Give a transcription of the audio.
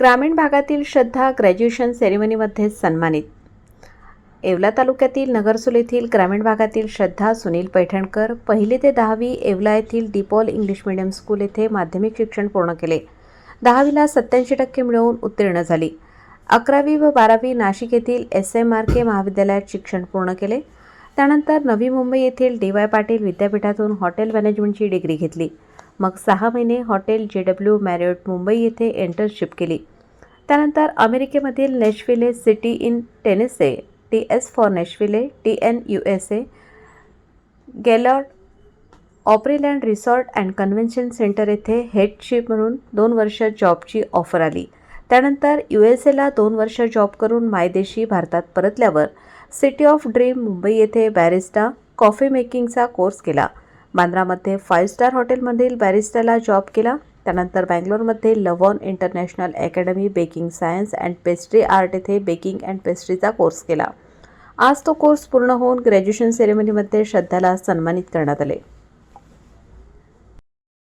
ग्रामीण भागातील श्रद्धा ग्रॅज्युएशन सेरेमनीमध्ये सन्मानित. येवला तालुक्यातील नगरसूल येथील ग्रामीण भागातील श्रद्धा सुनील पैठणकर पहिली ते दहावी येवला येथील डिपॉल इंग्लिश मिडियम स्कूल येथे माध्यमिक शिक्षण पूर्ण केले. दहावीला सत्याऐंशी टक्के मिळवून उत्तीर्ण झाली. अकरावी व बारावी नाशिक येथील एस एम आर के महाविद्यालयात शिक्षण पूर्ण केले. त्यानंतर नवी मुंबई येथील डी वाय पाटील विद्यापीठातून हॉटेल मॅनेजमेंटची डिग्री घेतली. मग सहा महिने हॉटेल जे डब्ल्यू मॅरिओट मुंबई येथे इंटर्नशिप केली. त्यानंतर अमेरिकेमधील Nashville city in Tennessee T S for Nashville T N U S A Gaylord Opryland resort and convention center येथे हेडशिप म्हणून दोन वर्ष जॉबची ऑफर आली. त्यानंतर यू एस एला दोन वर्ष जॉब करून मायदेशी भारतात परतल्यावर सिटी ऑफ ड्रीम मुंबई येथे बॅरिस्टा कॉफी मेकिंगचा कोर्स केला. बांद्रामध्ये फाईव्ह स्टार हॉटेलमधील बॅरिस्टाला जॉब केला. त्यानंतर बँगलोरमध्ये Lavonne international academy baking science and pastry art येथे बेकिंग अँड पेस्ट्रीचा कोर्स केला. आज तो कोर्स पूर्ण होऊन ग्रॅज्युएशन सेरेमनीमध्ये श्रद्धाला सन्मानित करण्यात आले.